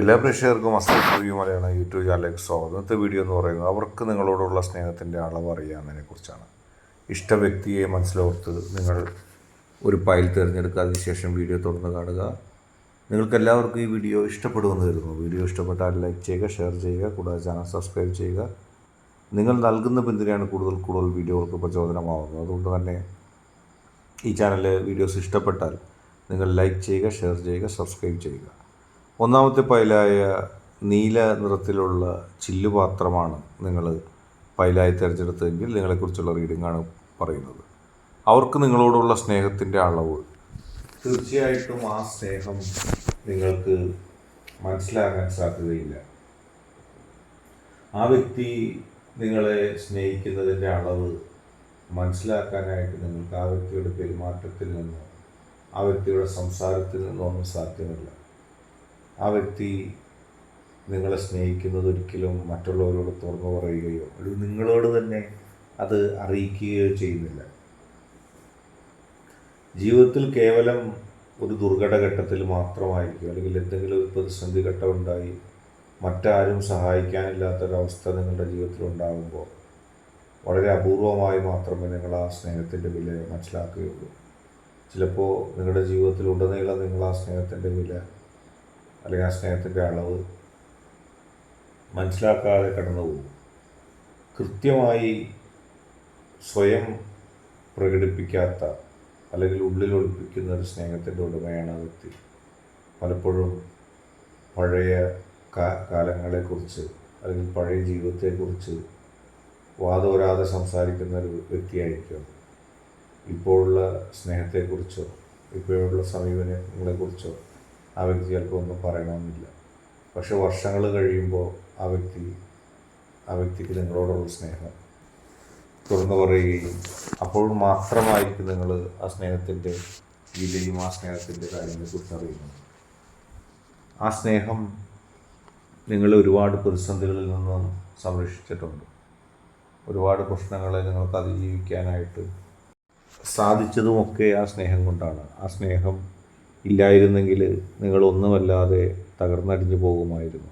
എല്ലാ പ്രേക്ഷകർക്കും Aslam review Malayalam YouTube ചാനലിലേക്ക് സ്വാഗതം. ഇന്നത്തെ വീഡിയോ എന്ന് പറയുന്നത് അവർക്ക് നിങ്ങളോടുള്ള സ്നേഹത്തിന്റെ അളവ് അറിയാമെന്നതിനെ കുറിച്ചാണ്. ഇഷ്ട വ്യക്തിയെ മനസ്സിലോർത്ത് നിങ്ങൾ ഒരു ഫയൽ തിരഞ്ഞെടുക്കുക അതിനുശേഷം വീഡിയോ തുറന്ന് കാണുക. നിങ്ങൾക്ക് എല്ലാവർക്കും ഈ വീഡിയോ ഇഷ്ടപ്പെടുമെന്ന് കരുതുന്നു. വീഡിയോ ഇഷ്ടപ്പെട്ടാൽ ലൈക്ക് ചെയ്യുക ഷെയർ ചെയ്യുക കൂടാതെ ചാനൽ സബ്സ്ക്രൈബ് ചെയ്യുക. നിങ്ങൾ നൽകുന്ന പിന്തുണയാണ് കൂടുതൽ കൂടുതൽ വീഡിയോകൾക്ക് പ്രചോദനമാവുന്നത്. അതുകൊണ്ട് തന്നെ ഈ ചാനലിലെ വീഡിയോസ് ഇഷ്ടപ്പെട്ടാൽ നിങ്ങൾ ലൈക്ക് ചെയ്യുക ഷെയർ ചെയ്യുക സബ്സ്ക്രൈബ് ചെയ്യുക. ഒന്നാമത്തെ പൈലായ നീല നിറത്തിലുള്ള ചില്ലുപാത്രമാണ് നിങ്ങൾ പൈലായി തിരഞ്ഞെടുത്തതെങ്കിൽ നിങ്ങളെക്കുറിച്ചുള്ള റീഡിംഗ് ആണ് പറയുന്നത്. അവർക്ക് നിങ്ങളോടുള്ള സ്നേഹത്തിന്റെ അളവ്. തീർച്ചയായിട്ടും ആ സ്നേഹം നിങ്ങൾക്ക് മനസ്സിലാക്കാൻ സാധ്യതയില്ല. ആ വ്യക്തി നിങ്ങളെ സ്നേഹിക്കുന്നതിന്റെ അളവ് മനസ്സിലാക്കാനായിട്ട് നിങ്ങൾക്ക് ആ വ്യക്തിയുടെ പെരുമാറ്റത്തിൽ നിന്നോ ആ വ്യക്തിയുടെ സംസാരത്തിൽ നിന്നോ ഒന്നും സാധ്യമല്ല. ആ വ്യക്തി നിങ്ങളെ സ്നേഹിക്കുന്നത് ഒരിക്കലും മറ്റുള്ളവരോട് തുറന്നു പറയുകയോ അല്ലെങ്കിൽ നിങ്ങളോട് തന്നെ അത് അറിയിക്കുകയോ ചെയ്യുന്നില്ല. ജീവിതത്തിൽ കേവലം ഒരു ദുർഘടഘട്ടത്തിൽ മാത്രമായിരിക്കും. അല്ലെങ്കിൽ എന്തെങ്കിലും ഒരു പ്രതിസന്ധി ഘട്ടം ഉണ്ടായി മറ്റാരും സഹായിക്കാനില്ലാത്തൊരവസ്ഥ നിങ്ങളുടെ ജീവിതത്തിൽ ഉണ്ടാകുമ്പോൾ വളരെ അപൂർവമായി മാത്രമേ നിങ്ങൾ ആ സ്നേഹത്തിന്റെ വില മനസ്സിലാക്കുകയുള്ളൂ. ചിലപ്പോൾ നിങ്ങളുടെ ജീവിതത്തിൽ ഉടനീളം നിങ്ങൾ ആ സ്നേഹത്തിന്റെ വില അല്ലെങ്കിൽ ആ സ്നേഹത്തിന്റെ അളവ് മനസ്സിലാക്കാതെ കടന്നു പോകും. കൃത്യമായി സ്വയം പ്രകടിപ്പിക്കാത്ത അല്ലെങ്കിൽ ഉള്ളിൽ ഒളിപ്പിക്കുന്ന ഒരു സ്നേഹത്തിന്റെ ഉടമയാണ് ആ വ്യക്തി. പലപ്പോഴും പഴയ കാലങ്ങളെ കാലങ്ങളെക്കുറിച്ച് അല്ലെങ്കിൽ പഴയ ജീവിതത്തെക്കുറിച്ച് വാദോരാതെ സംസാരിക്കുന്ന ഒരു വ്യക്തിയായിരിക്കും. ഇപ്പോഴുള്ള സ്നേഹത്തെക്കുറിച്ചോ ഇപ്പോഴുള്ള സമീപനങ്ങളെക്കുറിച്ചോ ആ വ്യക്തി ചിലപ്പോൾ ഒന്നും പറയണമെന്നില്ല. പക്ഷെ വർഷങ്ങൾ കഴിയുമ്പോൾ ആ വ്യക്തി ആ വ്യക്തിക്ക് നിങ്ങളോടുള്ള സ്നേഹം തുറന്നു പറയുകയും അപ്പോൾ മാത്രമായിരിക്കും നിങ്ങൾ ആ സ്നേഹത്തിന്റെ വിലയും ആ സ്നേഹത്തിന്റെ കാര്യങ്ങളെക്കുറിച്ച് അറിയുന്നത്. ആ സ്നേഹം നിങ്ങൾ ഒരുപാട് പ്രതിസന്ധികളിൽ നിന്നും സംരക്ഷിച്ചിട്ടുണ്ട്. ഒരുപാട് പ്രശ്നങ്ങളെ നിങ്ങൾക്ക് അതിജീവിക്കാനായിട്ട് സാധിച്ചതുമൊക്കെ ആ സ്നേഹം കൊണ്ടാണ്. ആ സ്നേഹം ഇല്ലായിരുന്നെങ്കിൽ നിങ്ങളൊന്നുമല്ലാതെ തകർന്നടിഞ്ഞു പോകുമായിരുന്നു.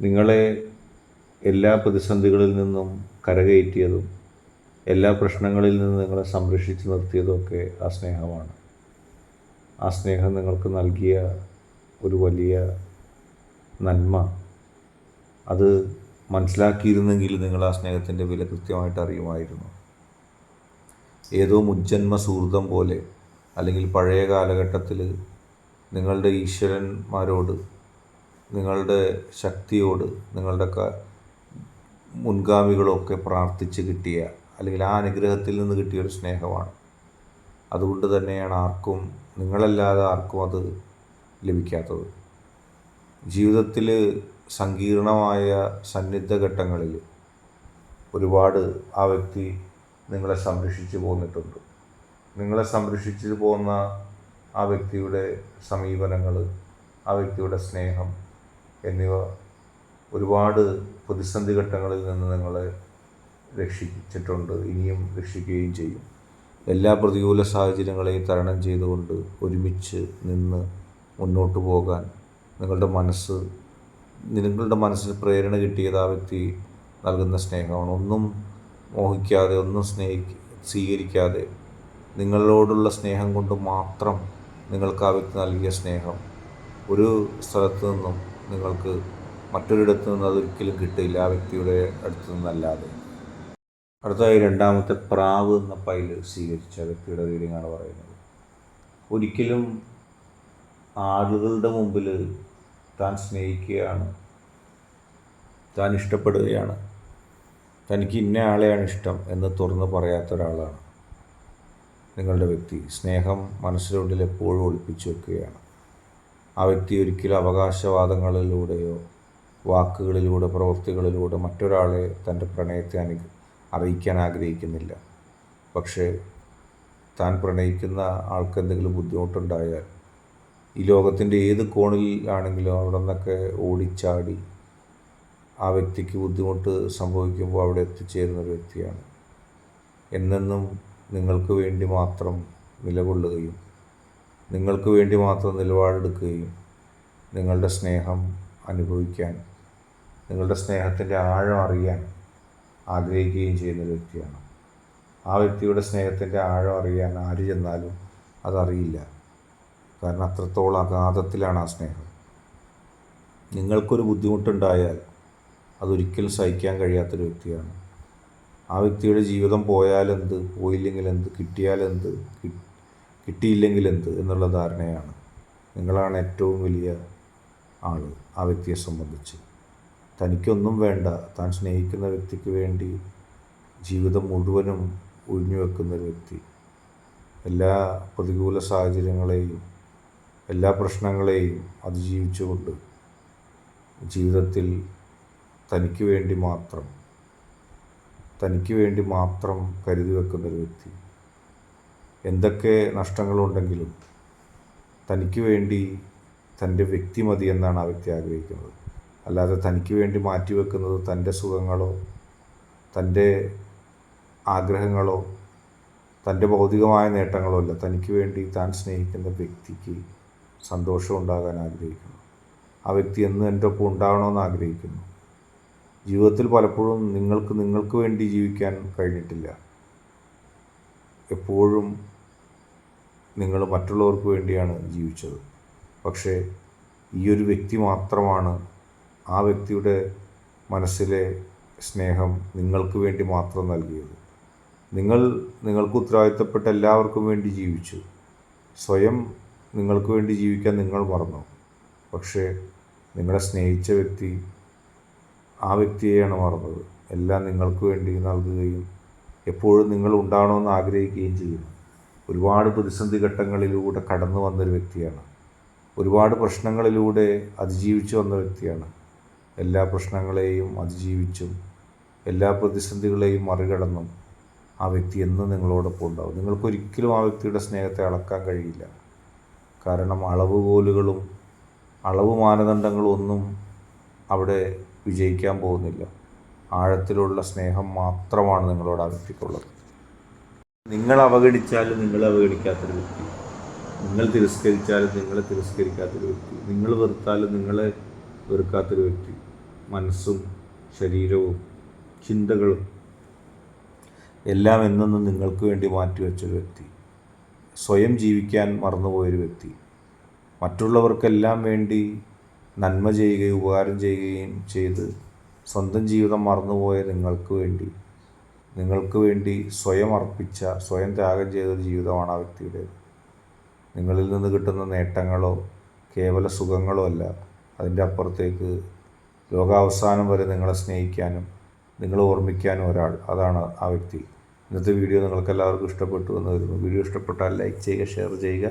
നിങ്ങളെ എല്ലാ പ്രതിസന്ധികളിൽ നിന്നും കരകയറ്റിയതും എല്ലാ പ്രശ്നങ്ങളിൽ നിന്നും നിങ്ങളെ സംരക്ഷിച്ചു നിർത്തിയതുമൊക്കെ ആ സ്നേഹമാണ്. ആ സ്നേഹം നിങ്ങൾക്ക് നൽകിയ ഒരു വലിയ നന്മ. അത് മനസ്സിലാക്കിയിരുന്നെങ്കിൽ നിങ്ങൾ ആ സ്നേഹത്തിന്റെ വില കൃത്യമായിട്ട് അറിയുമായിരുന്നു. ഏതോ മുജ്ജന്മ സുഹൃതം പോലെ അല്ലെങ്കിൽ പഴയ കാലഘട്ടത്തിൽ നിങ്ങളുടെ ഈശ്വരന്മാരോട് നിങ്ങളുടെ ശക്തിയോട് നിങ്ങളുടെ മുൻഗാമികളൊക്കെ പ്രാർത്ഥിച്ച് കിട്ടിയ അല്ലെങ്കിൽ ആ അനുഗ്രഹത്തിൽ നിന്ന് കിട്ടിയ ഒരു സ്നേഹമാണ്. അതുകൊണ്ട് തന്നെയാണ് ആർക്കും നിങ്ങളല്ലാതെ ആർക്കും അത് ലഭിക്കാത്തത്. ജീവിതത്തിൽ സങ്കീർണമായ സന്നിധ ഘട്ടങ്ങളിൽ ഒരുപാട് ആ വ്യക്തി നിങ്ങളെ സംരക്ഷിച്ചു പോന്നിട്ടുണ്ട്. നിങ്ങളെ സംരക്ഷിച്ചു പോകുന്ന ആ വ്യക്തിയുടെ സമീപനങ്ങൾ ആ വ്യക്തിയുടെ സ്നേഹം എന്നിവ ഒരുപാട് പ്രതിസന്ധി ഘട്ടങ്ങളിൽ നിന്ന് നിങ്ങളെ രക്ഷിച്ചിട്ടുണ്ട് ഇനിയും രക്ഷിക്കുകയും ചെയ്യും. എല്ലാ പ്രതികൂല സാഹചര്യങ്ങളെയും തരണം ചെയ്തുകൊണ്ട് ഒരുമിച്ച് നിന്ന് മുന്നോട്ട് പോകാൻ നിങ്ങളുടെ മനസ്സ് നിങ്ങളുടെ മനസ്സിന് പ്രേരണ കിട്ടിയത് ആ വ്യക്തി നൽകുന്ന സ്നേഹമാണ്. ഒന്നും മോഹിക്കാതെ ഒന്നും സ്നേഹി സ്വീകരിക്കാതെ നിങ്ങളോടുള്ള സ്നേഹം കൊണ്ട് മാത്രം നിങ്ങൾക്ക് ആ വ്യക്തി നൽകിയ സ്നേഹം. ഒരു സ്ഥലത്ത് നിന്നും നിങ്ങൾക്ക് മറ്റൊരിടത്തു നിന്ന് അതൊരിക്കലും കിട്ടില്ല ആ വ്യക്തിയുടെ അടുത്തു നിന്നല്ലാതെ. അടുത്തായി രണ്ടാമത്തെ പ്രാവ് എന്ന പൈൽ സ്വീകരിച്ച വ്യക്തിയുടെ റീഡിങ്ങാണ് പറയുന്നത്. ഒരിക്കലും ആളുകളുടെ മുമ്പിൽ താൻ സ്നേഹിക്കുകയാണ്. താൻ ഇഷ്ടപ്പെടുകയാണ്. തനിക്ക് ഇന്ന ആളെയാണ് ഇഷ്ടം എന്ന് തുറന്ന് പറയാത്ത ഒരാളാണ്. നിങ്ങളുടെ വ്യക്തി സ്നേഹം മനസ്സിനുള്ളിൽ എപ്പോഴും ഒളിപ്പിച്ചു വെക്കുകയാണ്. ആ വ്യക്തി ഒരിക്കലും അവകാശവാദങ്ങളിലൂടെയോ വാക്കുകളിലൂടെ പ്രവൃത്തികളിലൂടെ മറ്റൊരാളെ തന്റെ പ്രണയത്തെ അനു അറിയിക്കാൻ ആഗ്രഹിക്കുന്നില്ല. പക്ഷേ താൻ പ്രണയിക്കുന്ന ആൾക്ക് എന്തെങ്കിലും ബുദ്ധിമുട്ടുണ്ടായാൽ ഈ ലോകത്തിന്റെ ഏത് കോണിലാണെങ്കിലും അവിടെ നിന്നൊക്കെ ഓടിച്ചാടി ആ വ്യക്തിക്ക് ബുദ്ധിമുട്ട് സംഭവിക്കുമ്പോൾ അവിടെ എത്തിച്ചേരുന്ന ഒരു വ്യക്തിയാണ്. എന്നെന്നും നിങ്ങൾക്ക് വേണ്ടി മാത്രം നിലകൊള്ളുകയും നിങ്ങൾക്ക് വേണ്ടി മാത്രം നിലപാടെടുക്കുകയും നിങ്ങളുടെ സ്നേഹം അനുഭവിക്കാൻ നിങ്ങളുടെ സ്നേഹത്തിന്റെ ആഴം അറിയാൻ ആഗ്രഹിക്കുകയും ചെയ്യുന്ന വ്യക്തിയാണ്. ആ വ്യക്തിയുടെ സ്നേഹത്തിന്റെ ആഴം അറിയാൻ ആര് ചെന്നാലും അതറിയില്ല. കാരണം അത്രത്തോളം അഗാധത്തിലാണ് ആ സ്നേഹം. നിങ്ങൾക്കൊരു ബുദ്ധിമുട്ടുണ്ടായാൽ അതൊരിക്കലും സഹിക്കാൻ കഴിയാത്തൊരു വ്യക്തിയാണ്. ആ വ്യക്തിയുടെ ജീവിതം പോയാലെന്ത്? പോയില്ലെങ്കിലെന്ത്? കിട്ടിയാലെന്ത്? കിട്ടിയില്ലെങ്കിൽ എന്ത് എന്നുള്ള ധാരണയാണ്. നിങ്ങളാണ് ഏറ്റവും വലിയ ആൾ ആ വ്യക്തിയെ സംബന്ധിച്ച്. തനിക്കൊന്നും വേണ്ട. താൻ സ്നേഹിക്കുന്ന വ്യക്തിക്ക് വേണ്ടി ജീവിതം മുഴുവനും ഒഴിഞ്ഞു വെക്കുന്നൊരു വ്യക്തി. എല്ലാ പ്രതികൂല സാഹചര്യങ്ങളെയും എല്ലാ പ്രശ്നങ്ങളെയും അതിജീവിച്ചുകൊണ്ട് ജീവിതത്തിൽ തനിക്ക് വേണ്ടി മാത്രം തനിക്ക് വേണ്ടി മാത്രം കരുതി വെക്കുന്നൊരു വ്യക്തി. എന്തൊക്കെ നഷ്ടങ്ങളുണ്ടെങ്കിലും തനിക്ക് വേണ്ടി തന്റെ വ്യക്തി മതി എന്നാണ് ആ വ്യക്തി ആഗ്രഹിക്കുന്നത്. അല്ലാതെ തനിക്ക് വേണ്ടി മാറ്റിവെക്കുന്നത് തന്റെ സുഖങ്ങളോ തന്റെ ആഗ്രഹങ്ങളോ തന്റെ ഭൗതികമായ നേട്ടങ്ങളോ അല്ല. തനിക്ക് വേണ്ടി താൻ സ്നേഹിക്കുന്ന വ്യക്തിക്ക് സന്തോഷം ഉണ്ടാകാൻ ആഗ്രഹിക്കുന്നു. ആ വ്യക്തി എന്നും എന്റെ ഒപ്പം ഉണ്ടാകണമെന്ന് ആഗ്രഹിക്കുന്നു. ജീവിതത്തിൽ പലപ്പോഴും നിങ്ങൾക്ക് നിങ്ങൾക്ക് വേണ്ടി ജീവിക്കാൻ കഴിഞ്ഞിട്ടില്ല. എപ്പോഴും നിങ്ങൾ മറ്റുള്ളവർക്ക് വേണ്ടിയാണ് ജീവിച്ചത്. പക്ഷേ ഈ ഒരു വ്യക്തി മാത്രമാണ് ആ വ്യക്തിയുടെ മനസ്സിലെ സ്നേഹം നിങ്ങൾക്ക് വേണ്ടി മാത്രം നൽകിയത്. നിങ്ങൾ നിങ്ങൾക്ക് ഉത്തരവാദിത്തപ്പെട്ട എല്ലാവർക്കും വേണ്ടി ജീവിച്ചു. സ്വയം നിങ്ങൾക്ക് വേണ്ടി ജീവിക്കാൻ നിങ്ങൾ മറന്നു. പക്ഷേ നിങ്ങളെ സ്നേഹിച്ച വ്യക്തി ആ വ്യക്തിയെയാണ് മറന്നത്. എല്ലാം നിങ്ങൾക്ക് വേണ്ടി നൽകുകയും എപ്പോഴും നിങ്ങൾ ഉണ്ടാവണമെന്ന് ആഗ്രഹിക്കുകയും ചെയ്യുന്നു. ഒരുപാട് പ്രതിസന്ധി ഘട്ടങ്ങളിലൂടെ കടന്നു വന്നൊരു വ്യക്തിയാണ്. ഒരുപാട് പ്രശ്നങ്ങളിലൂടെ അതിജീവിച്ചു വന്ന വ്യക്തിയാണ്. എല്ലാ പ്രശ്നങ്ങളെയും അതിജീവിച്ചും എല്ലാ പ്രതിസന്ധികളെയും മറികടന്നും ആ വ്യക്തി എന്നും നിങ്ങളോടൊപ്പം ഉണ്ടാവും. നിങ്ങൾക്കൊരിക്കലും ആ വ്യക്തിയുടെ സ്നേഹത്തെ അളക്കാൻ കഴിയില്ല. കാരണം അളവുകോലുകളും അളവ് മാനദണ്ഡങ്ങളും ഒന്നും അവിടെ വിജയിക്കാൻ പോകുന്നില്ല. ആഴത്തിലുള്ള സ്നേഹം മാത്രമാണ് നിങ്ങളോട് ആ വ്യക്തിക്കുള്ളത് നിങ്ങൾ അവഗണിച്ചാലും നിങ്ങൾ അവഗണിക്കാത്തൊരു വ്യക്തി. നിങ്ങൾ തിരസ്കരിച്ചാലും നിങ്ങളെ തിരസ്കരിക്കാത്തൊരു വ്യക്തി. നിങ്ങൾ വെറുത്താലും നിങ്ങളെ വെറുക്കാത്തൊരു വ്യക്തി. മനസ്സും ശരീരവും ചിന്തകളും എല്ലാം എന്നെന്നും നിങ്ങൾക്ക് വേണ്ടി മാറ്റിവെച്ചൊരു വ്യക്തി. സ്വയം ജീവിക്കാൻ മറന്നുപോയൊരു വ്യക്തി. മറ്റുള്ളവർക്കെല്ലാം വേണ്ടി നന്മ ചെയ്യുകയും ഉപകാരം ചെയ്യുകയും ചെയ്ത് സ്വന്തം ജീവിതം മറന്നുപോയ നിങ്ങൾക്ക് വേണ്ടി നിങ്ങൾക്ക് വേണ്ടി സ്വയം അർപ്പിച്ച സ്വയം ത്യാഗം ചെയ്ത ജീവിതമാണ് ആ വ്യക്തിയുടേത്. നിങ്ങളിൽ നിന്ന് കിട്ടുന്ന നേട്ടങ്ങളോ കേവല സുഖങ്ങളോ അല്ല അതിന്റെ അപ്പുറത്തേക്ക് ലോകാവസാനം വരെ നിങ്ങളെ സ്നേഹിക്കാനും നിങ്ങളെ ഓർമ്മിക്കാനും ഒരാൾ അതാണ് ആ വ്യക്തി. ഇന്നത്തെ വീഡിയോ നിങ്ങൾക്കെല്ലാവർക്കും ഇഷ്ടപ്പെട്ടു എന്ന് വരുന്നു വീഡിയോ ഇഷ്ടപ്പെട്ടാൽ ലൈക്ക് ചെയ്യുക ഷെയർ ചെയ്യുക.